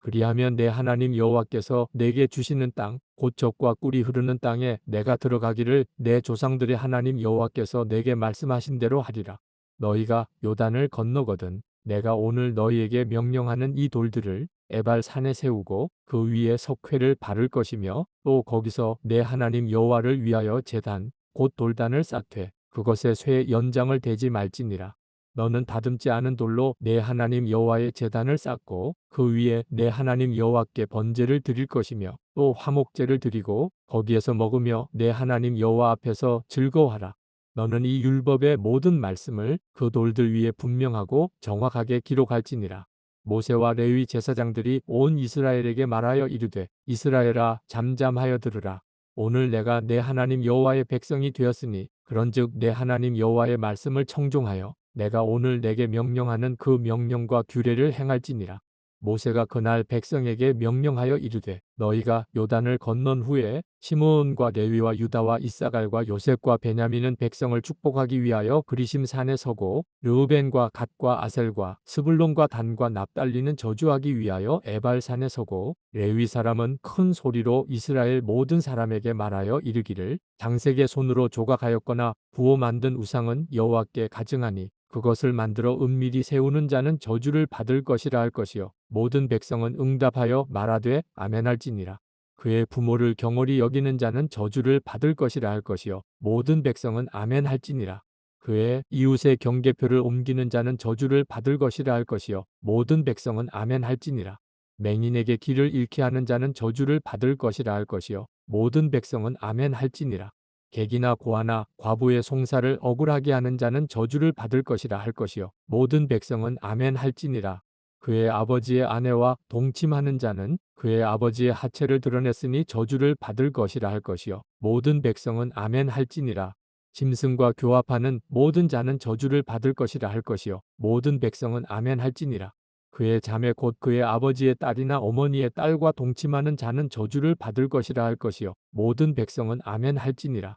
그리하면 내 하나님 여호와께서 내게 주시는 땅, 곧 젖과 꿀이 흐르는 땅에 내가 들어가기를 내 조상들의 하나님 여호와께서 내게 말씀하신 대로 하리라. 너희가 요단을 건너거든 내가 오늘 너희에게 명령하는 이 돌들을 에발 산에 세우고 그 위에 석회를 바를 것이며 또 거기서 내 하나님 여호와를 위하여 제단 곧 돌단을 쌓되 그것에 쇠 연장을 대지 말지니라. 너는 다듬지 않은 돌로 내 하나님 여호와의 제단을 쌓고 그 위에 내 하나님 여호와께 번제를 드릴 것이며 또 화목제를 드리고 거기에서 먹으며 내 하나님 여호와 앞에서 즐거워하라. 너는 이 율법의 모든 말씀을 그 돌들 위에 분명하고 정확하게 기록할지니라. 모세와 레위 제사장들이 온 이스라엘에게 말하여 이르되 이스라엘아 잠잠하여 들으라. 오늘 내가 내 하나님 여호와의 백성이 되었으니 그런즉 내 하나님 여호와의 말씀을 청종하여 내가 오늘 내게 명령하는 그 명령과 규례를 행할지니라. 모세가 그날 백성에게 명령하여 이르되 너희가 요단을 건넌 후에 시므온과 레위와 유다와 이사갈과 요셉과 베냐민은 백성을 축복하기 위하여 그리심 산에 서고 르우벤과 갓과 아셀과 스불론과 단과 납달리는 저주하기 위하여 에발 산에 서고 레위 사람은 큰 소리로 이스라엘 모든 사람에게 말하여 이르기를 장색의 손으로 조각하였거나 부어 만든 우상은 여호와께 가증하니 그것을 만들어 은밀히 세우는 자는 저주를 받을 것이라 할 것이요. 모든 백성은 응답하여 말하되 아멘할지니라. 그의 부모를 경홀히 여기는 자는 저주를 받을 것이라 할 것이요. 모든 백성은 아멘할지니라. 그의 이웃의 경계표를 옮기는 자는 저주를 받을 것이라 할 것이요. 모든 백성은 아멘할지니라. 맹인에게 길을 잃게 하는 자는 저주를 받을 것이라 할 것이요. 모든 백성은 아멘할지니라 객이나 고아나 과부의 송사를 억울하게 하는 자는 저주를 받을 것이라 할 것이요. 모든 백성은 아멘 할지니라. 그의 아버지의 아내와 동침하는 자는 그의 아버지의 하체를 드러냈으니 저주를 받을 것이라 할 것이요. 모든 백성은 아멘 할지니라. 짐승과 교합하는 모든 자는 저주를 받을 것이라 할 것이요. 모든 백성은 아멘 할지니라. 그의 자매 곧 그의 아버지의 딸이나 어머니의 딸과 동침하는 자는 저주를 받을 것이라 할 것이요. 모든 백성은 아멘 할지니라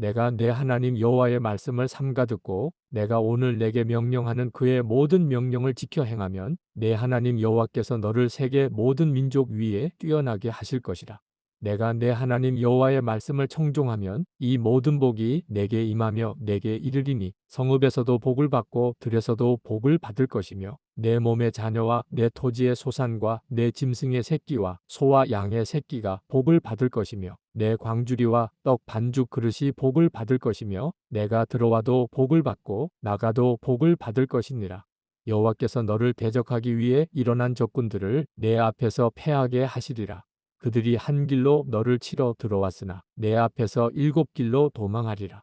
내가 내 하나님 여호와의 말씀을 삼가 듣고 내가 오늘 내게 명령하는 그의 모든 명령을 지켜 행하면 내 하나님 여호와께서 너를 세계 모든 민족 위에 뛰어나게 하실 것이라. 내가 내 하나님 여호와의 말씀을 청종하면 이 모든 복이 내게 임하며 내게 이르리니 성읍에서도 복을 받고 들에서도 복을 받을 것이며 내 몸의 자녀와 내 토지의 소산과 내 짐승의 새끼와 소와 양의 새끼가 복을 받을 것이며 내 광주리와 떡 반죽 그릇이 복을 받을 것이며 내가 들어와도 복을 받고 나가도 복을 받을 것이니라. 여호와께서 너를 대적하기 위해 일어난 적군들을 내 앞에서 패하게 하시리라. 그들이 한 길로 너를 치러 들어왔으나 내 앞에서 일곱 길로 도망하리라.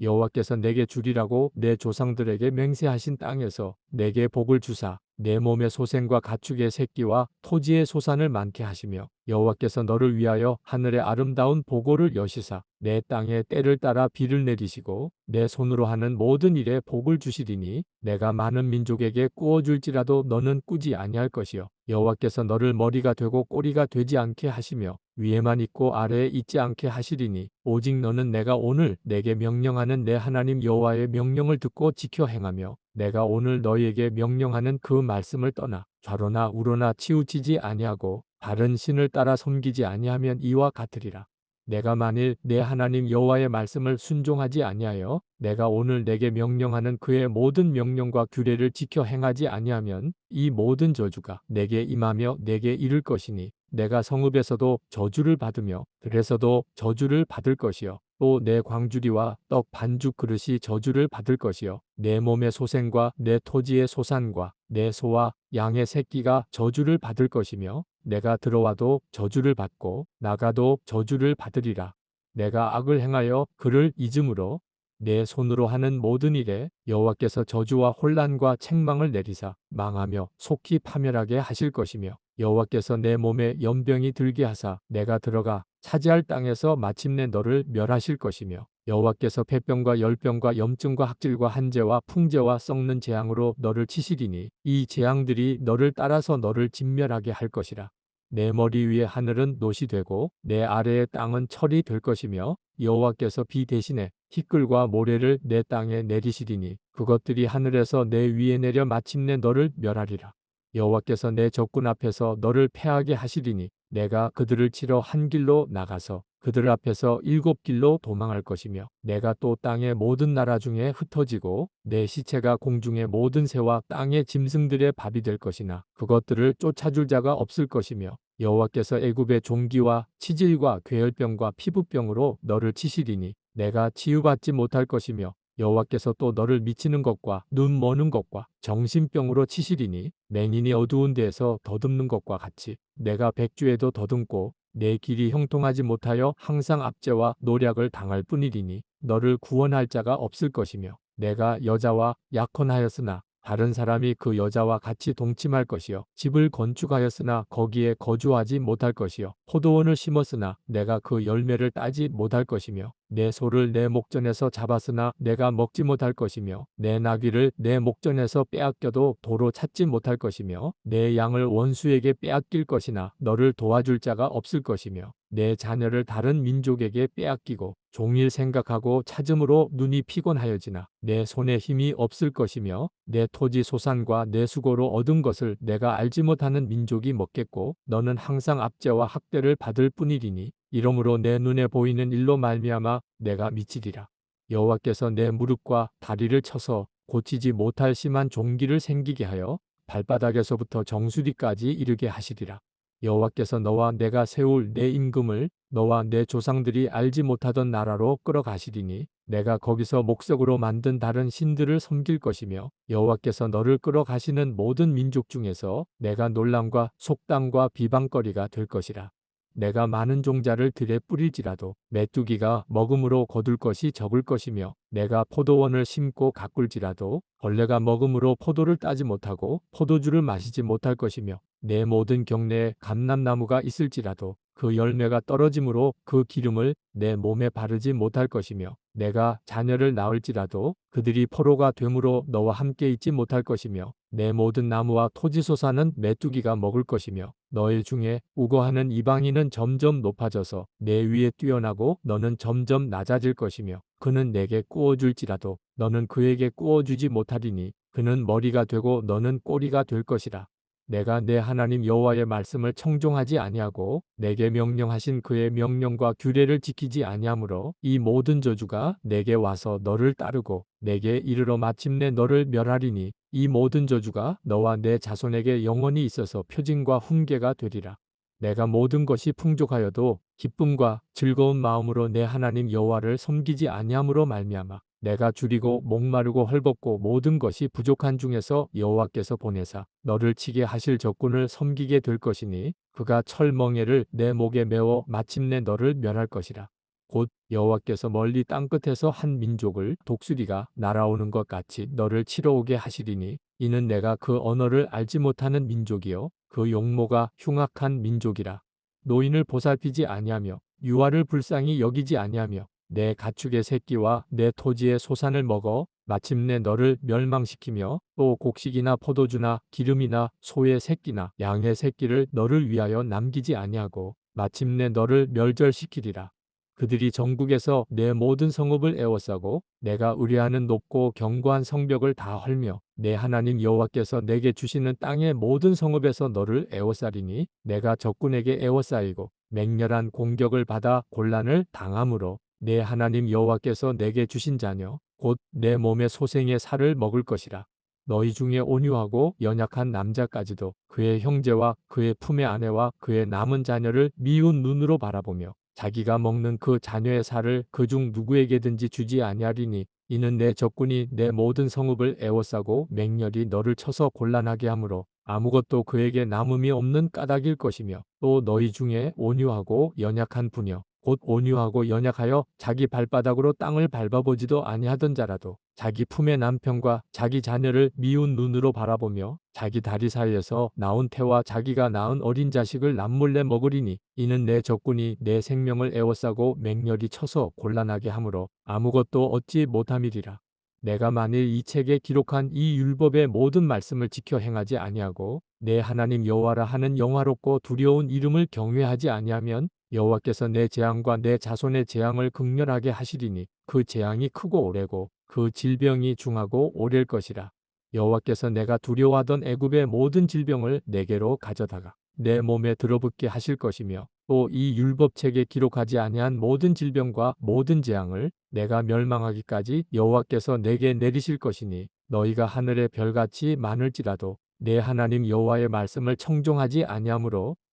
여호와께서 내게 주리라고 내 조상들에게 맹세하신 땅에서 내게 복을 주사 내 몸의 소생과 가축의 새끼와 토지의 소산을 많게 하시며 여호와께서 너를 위하여 하늘의 아름다운 보고를 여시사 내 땅에 때를 따라 비를 내리시고 내 손으로 하는 모든 일에 복을 주시리니 내가 많은 민족에게 꾸어줄지라도 너는 꾸지 아니할 것이요. 여호와께서 너를 머리가 되고 꼬리가 되지 않게 하시며 위에만 있고 아래에 있지 않게 하시리니 오직 너는 내가 오늘 내게 명령하는 내 하나님 여호와의 명령을 듣고 지켜 행하며 내가 오늘 너희에게 명령하는 그 말씀을 떠나 좌로나 우로나 치우치지 아니하고 다른 신을 따라 섬기지 아니하면 이와 같으리라. 내가 만일 내 하나님 여호와의 말씀을 순종하지 아니하여 내가 오늘 내게 명령하는 그의 모든 명령과 규례를 지켜 행하지 아니하면 이 모든 저주가 내게 임하며 내게 이를 것이니 내가 성읍에서도 저주를 받으며 들에서도 저주를 받을 것이요 또 내 광주리와 떡 반죽 그릇이 저주를 받을 것이요 내 몸의 소생과 내 토지의 소산과 내 소와 양의 새끼가 저주를 받을 것이며 내가 들어와도 저주를 받고 나가도 저주를 받으리라. 내가 악을 행하여 그를 잊음으로 내 손으로 하는 모든 일에 여호와께서 저주와 혼란과 책망을 내리사 망하며 속히 파멸하게 하실 것이며 여호와께서 내 몸에 연병이 들게 하사 내가 들어가 차지할 땅에서 마침내 너를 멸하실 것이며 여호와께서 폐병과 열병과 염증과 학질과 한재와 풍재와 썩는 재앙으로 너를 치시리니 이 재앙들이 너를 따라서 너를 진멸하게 할 것이라. 내 머리 위에 하늘은 노시 되고 내 아래의 땅은 철이 될 것이며 여호와께서 비 대신에 티끌과 모래를 내 땅에 내리시리니 그것들이 하늘에서 내 위에 내려 마침내 너를 멸하리라. 여호와께서 내 적군 앞에서 너를 패하게 하시리니 내가 그들을 치러 한 길로 나가서 그들 앞에서 일곱 길로 도망할 것이며 내가 또 땅의 모든 나라 중에 흩어지고 내 시체가 공중의 모든 새와 땅의 짐승들의 밥이 될 것이나 그것들을 쫓아줄 자가 없을 것이며 여호와께서 애굽의 종기와 치질과 괴혈병과 피부병으로 너를 치시리니 내가 치유받지 못할 것이며 여호와께서 또 너를 미치는 것과 눈 머는 것과 정신병으로 치시리니 맹인이 어두운 데에서 더듬는 것과 같이 내가 백주에도 더듬고 내 길이 형통하지 못하여 항상 압제와 노략을 당할 뿐이리니 너를 구원할 자가 없을 것이며 내가 여자와 약혼하였으나 다른 사람이 그 여자와 같이 동침할 것이요 집을 건축하였으나 거기에 거주하지 못할 것이요 포도원을 심었으나 내가 그 열매를 따지 못할 것이며 내 소를 내 목전에서 잡았으나 내가 먹지 못할 것이며 내 나귀를 내 목전에서 빼앗겨도 도로 찾지 못할 것이며 내 양을 원수에게 빼앗길 것이나 너를 도와줄 자가 없을 것이며 내 자녀를 다른 민족에게 빼앗기고 종일 생각하고 찾음으로 눈이 피곤하여지나 내 손에 힘이 없을 것이며 내 토지 소산과 내 수고로 얻은 것을 내가 알지 못하는 민족이 먹겠고 너는 항상 압제와 학대를 받을 뿐이리니 이러므로 내 눈에 보이는 일로 말미암아 내가 미치리라 여호와께서 내 무릎과 다리를 쳐서 고치지 못할 심한 종기를 생기게 하여 발바닥에서부터 정수리까지 이르게 하시리라 여호와께서 너와 내가 세울 내 임금을 너와 내 조상들이 알지 못하던 나라로 끌어가시리니 내가 거기서 목석으로 만든 다른 신들을 섬길 것이며 여호와께서 너를 끌어가시는 모든 민족 중에서 내가 놀람과 속담과 비방거리가 될 것이라. 내가 많은 종자를 들에 뿌릴지라도 메뚜기가 먹음으로 거둘 것이 적을 것이며 내가 포도원을 심고 가꿀지라도 벌레가 먹음으로 포도를 따지 못하고 포도주를 마시지 못할 것이며 내 모든 경내에 감람나무가 있을지라도 그 열매가 떨어짐으로 그 기름을 내 몸에 바르지 못할 것이며 내가 자녀를 낳을지라도 그들이 포로가 되므로 너와 함께 있지 못할 것이며 내 모든 나무와 토지 소사는 메뚜기가 먹을 것이며 너희 중에 우거하는 이방인은 점점 높아져서 내 위에 뛰어나고 너는 점점 낮아질 것이며 그는 내게 꾸어줄지라도 너는 그에게 꾸어주지 못하리니 그는 머리가 되고 너는 꼬리가 될 것이라. 내가 내 하나님 여호와의 말씀을 청종하지 아니하고 내게 명령하신 그의 명령과 규례를 지키지 아니하므로 이 모든 저주가 내게 와서 너를 따르고 내게 이르러 마침내 너를 멸하리니 이 모든 저주가 너와 내 자손에게 영원히 있어서 표징과 훈계가 되리라. 내가 모든 것이 풍족하여도 기쁨과 즐거운 마음으로 내 하나님 여호와를 섬기지 아니함으로 말미암아 내가 줄이고 목마르고 헐벗고 모든 것이 부족한 중에서 여호와께서 보내사 너를 치게 하실 적군을 섬기게 될 것이니 그가 철멍에를 내 목에 메워 마침내 너를 멸할 것이라. 곧 여호와께서 멀리 땅끝에서 한 민족을 독수리가 날아오는 것 같이 너를 치러 오게 하시리니 이는 내가 그 언어를 알지 못하는 민족이요 그 용모가 흉악한 민족이라. 노인을 보살피지 아니하며 유아를 불쌍히 여기지 아니하며 내 가축의 새끼와 내 토지의 소산을 먹어 마침내 너를 멸망시키며 또 곡식이나 포도주나 기름이나 소의 새끼나 양의 새끼를 너를 위하여 남기지 아니하고 마침내 너를 멸절시키리라. 그들이 전국에서 내 모든 성읍을 에워싸고 내가 의뢰하는 높고 견고한 성벽을 다 헐며 내 하나님 여호와께서 내게 주시는 땅의 모든 성읍에서 너를 에워싸리니 내가 적군에게 에워싸이고 맹렬한 공격을 받아 곤란을 당함으로 내 하나님 여호와께서 내게 주신 자녀 곧 내 몸의 소생의 살을 먹을 것이라. 너희 중에 온유하고 연약한 남자까지도 그의 형제와 그의 품의 아내와 그의 남은 자녀를 미운 눈으로 바라보며 자기가 먹는 그 자녀의 살을 그 중 누구에게든지 주지 아니하리니 이는 내 적군이 내 모든 성읍을 에워싸고 맹렬히 너를 쳐서 곤란하게 하므로 아무것도 그에게 남음이 없는 까닭일 것이며 또 너희 중에 온유하고 연약한 분여 곧 온유하고 연약하여 자기 발바닥으로 땅을 밟아보지도 아니하던 자라도 자기 품의 남편과 자기 자녀를 미운 눈으로 바라보며 자기 다리 사이에서 나온 태와 자기가 낳은 어린 자식을 남몰래 먹으리니 이는 내 적군이 내 생명을 에워싸고 맹렬히 쳐서 곤란하게 하므로 아무것도 얻지 못함이리라. 내가 만일 이 책에 기록한 이 율법의 모든 말씀을 지켜 행하지 아니하고 내 하나님 여호와라 하는 영화롭고 두려운 이름을 경외하지 아니하면 여호와께서 내 재앙과 내 자손의 재앙을 극렬하게 하시리니 그 재앙이 크고 오래고 그 질병이 중하고 오래일 것이라. 여호와께서 내가 두려워하던 애굽의 모든 질병을 내게로 가져다가 내 몸에 들어붙게 하실 것이며 또 이 율법책에 기록하지 아니한 모든 질병과 모든 재앙을 내가 멸망하기까지 여호와께서 내게 내리실 것이니 너희가 하늘의 별같이 많을지라도 내 하나님 여호와의 말씀을 청종하지 아니하므로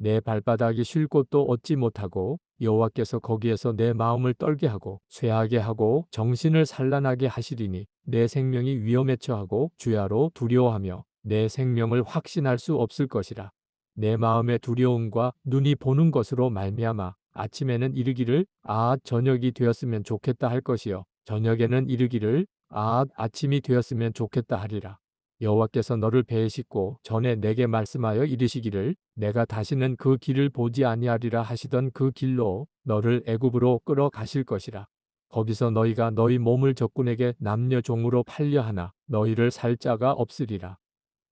내 발바닥이 쉴 곳도 얻지 못하고 여호와께서 거기에서 내 마음을 떨게 하고 쇠하게 하고 정신을 산란하게 하시리니 내 생명이 위험에 처하고 주야로 두려워하며 내 생명을 확신할 수 없을 것이라. 내 마음의 두려움과 눈이 보는 것으로 말미암아 아침에는 이르기를 아 저녁이 되었으면 좋겠다 할 것이요. 저녁에는 이르기를 아 아침이 되었으면 좋겠다 하리라 여호와께서 너를 배에 싣고 전에 내게 말씀하여 이르시기를 내가 다시는 그 길을 보지 아니하리라 하시던 그 길로 너를 애굽으로 끌어 가실 것이라. 거기서 너희가 너희 몸을 적군에게 남녀 종으로 팔려 하나 너희를 살 자가 없으리라.